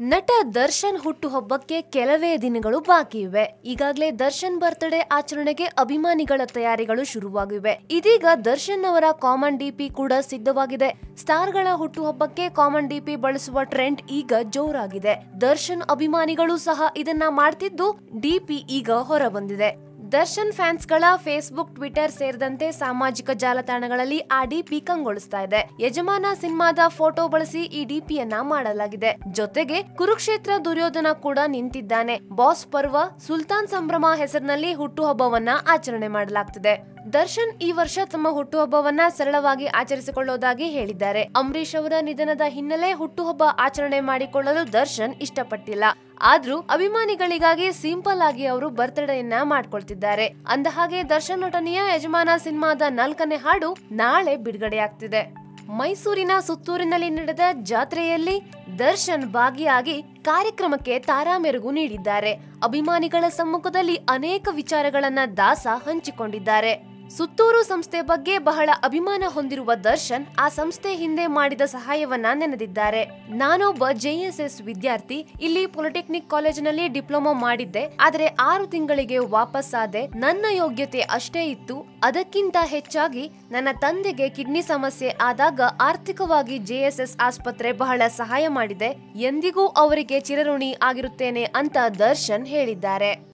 ನಟ ದರ್ಶನ್ ಹುಟ್ಟುಹಬ್ಬಕ್ಕೆ ಕೆಲವೇ ದಿನಗಳು ಬಾಕಿ ಇವೆ. ಈಗಾಗಲೇ ದರ್ಶನ್ ಬರ್ತ್ಡೇ ಆಚರಣೆಗೆ ಅಭಿಮಾನಿಗಳ ತಯಾರಿಗಳು ಶುರುವಾಗಿವೆ. ಇದೀಗ ದರ್ಶನ್ ಅವರ ಕಾಮನ್ ಡಿಪಿ ಕೂಡ ಸಿದ್ಧವಾಗಿದೆ. ಸ್ಟಾರ್ಗಳ ಹುಟ್ಟುಹಬ್ಬಕ್ಕೆ ಕಾಮನ್ ಡಿಪಿ ಬಳಸುವ ಟ್ರೆಂಡ್ ಈಗ ಜೋರಾಗಿದೆ. ದರ್ಶನ್ ಅಭಿಮಾನಿಗಳು ಸಹ ಇದನ್ನ ಮಾಡ್ತಿದ್ದು, ಡಿಪಿ ಈಗ ಹೊರಬಂದಿದೆ. ದರ್ಶನ್ ಫ್ಯಾನ್ಸ್ಗಳ ಫೇಸ್ಬುಕ್, ಟ್ವಿಟರ್ ಸೇರಿದಂತೆ ಸಾಮಾಜಿಕ ಜಾಲತಾಣಗಳಲ್ಲಿ ಆ ಡಿಪಿ ಕಂಗೊಳಿಸ್ತಾ ಇದೆ. ಯಜಮಾನ ಸಿನಿಮಾದ ಫೋಟೋ ಬಳಸಿ ಈ ಡಿಪಿಯನ್ನ ಮಾಡಲಾಗಿದೆ. ಜೊತೆಗೆ ಕುರುಕ್ಷೇತ್ರ ದುರ್ಯೋಧನ ಕೂಡ ನಿಂತಿದ್ದಾನೆ. ಬಾಸ್ ಪರ್ವ ಸುಲ್ತಾನ್ ಸಂಭ್ರಮ ಹೆಸರಿನಲ್ಲಿ ಹುಟ್ಟುಹಬ್ಬವನ್ನ ಆಚರಣೆ ಮಾಡಲಾಗ್ತಿದೆ. ದರ್ಶನ್ ಈ ವರ್ಷ ತಮ್ಮ ಹುಟ್ಟುಹಬ್ಬವನ್ನ ಸರಳವಾಗಿ ಆಚರಿಸಿಕೊಳ್ಳೋದಾಗಿ ಹೇಳಿದ್ದಾರೆ. ಅಂಬರೀಶ್ ಅವರ ನಿಧನದ ಹಿನ್ನೆಲೆ ಹುಟ್ಟುಹಬ್ಬ ಆಚರಣೆ ಮಾಡಿಕೊಳ್ಳಲು ದರ್ಶನ್ ಇಷ್ಟಪಟ್ಟಿಲ್ಲ. ಆದ್ರೂ ಅಭಿಮಾನಿಗಳಿಗಾಗಿ ಸಿಂಪಲ್ ಆಗಿ ಅವರು ಬರ್ತ್ಡೇಯನ್ನ ಮಾಡ್ಕೊಳ್ತಿದ್ದಾರೆ. ಅಂದಹಾಗೆ ದರ್ಶನ್ ನಟನೆಯ ಯಜಮಾನ ಸಿನಿಮಾದ ನಾಲ್ಕನೇ ಹಾಡು ನಾಳೆ ಬಿಡುಗಡೆಯಾಗ್ತಿದೆ. ಮೈಸೂರಿನ ಸುತ್ತೂರಿನಲ್ಲಿ ನಡೆದ ಜಾತ್ರೆಯಲ್ಲಿ ದರ್ಶನ್ ಭಾಗಿಯಾಗಿ ಕಾರ್ಯಕ್ರಮಕ್ಕೆ ತಾರಾ ಮೆರುಗು ನೀಡಿದ್ದಾರೆ. ಅಭಿಮಾನಿಗಳ ಸಮ್ಮುಖದಲ್ಲಿ ಅನೇಕ ವಿಚಾರಗಳನ್ನ ದಾಸ ಹಂಚಿಕೊಂಡಿದ್ದಾರೆ. ಸುತ್ತೂರು ಸಂಸ್ಥೆ ಬಗ್ಗೆ ಬಹಳ ಅಭಿಮಾನ ಹೊಂದಿರುವ ದರ್ಶನ್ ಆ ಸಂಸ್ಥೆ ಹಿಂದೆ ಮಾಡಿದ ಸಹಾಯವನ್ನ ನೆನೆದಿದ್ದಾರೆ. ನಾನೊಬ್ಬ ಜೆಎಸ್ಎಸ್ ವಿದ್ಯಾರ್ಥಿ, ಇಲ್ಲಿ ಪಾಲಿಟೆಕ್ನಿಕ್ ಕಾಲೇಜಿನಲ್ಲಿ ಡಿಪ್ಲೊಮಾ ಮಾಡಿದ್ದೆ, ಆದರೆ ಆರು ತಿಂಗಳಿಗೆ ವಾಪಸ್ ನನ್ನ ಯೋಗ್ಯತೆ ಅಷ್ಟೇ ಇತ್ತು. ಅದಕ್ಕಿಂತ ಹೆಚ್ಚಾಗಿ ನನ್ನ ತಂದೆಗೆ ಕಿಡ್ನಿ ಸಮಸ್ಯೆ ಆದಾಗ ಆರ್ಥಿಕವಾಗಿ ಜೆಎಸ್ಎಸ್ ಆಸ್ಪತ್ರೆ ಬಹಳ ಸಹಾಯ ಮಾಡಿದೆ. ಎಂದಿಗೂ ಅವರಿಗೆ ಚಿರಋಣಿ ಆಗಿರುತ್ತೇನೆ ಅಂತ ದರ್ಶನ್ ಹೇಳಿದ್ದಾರೆ.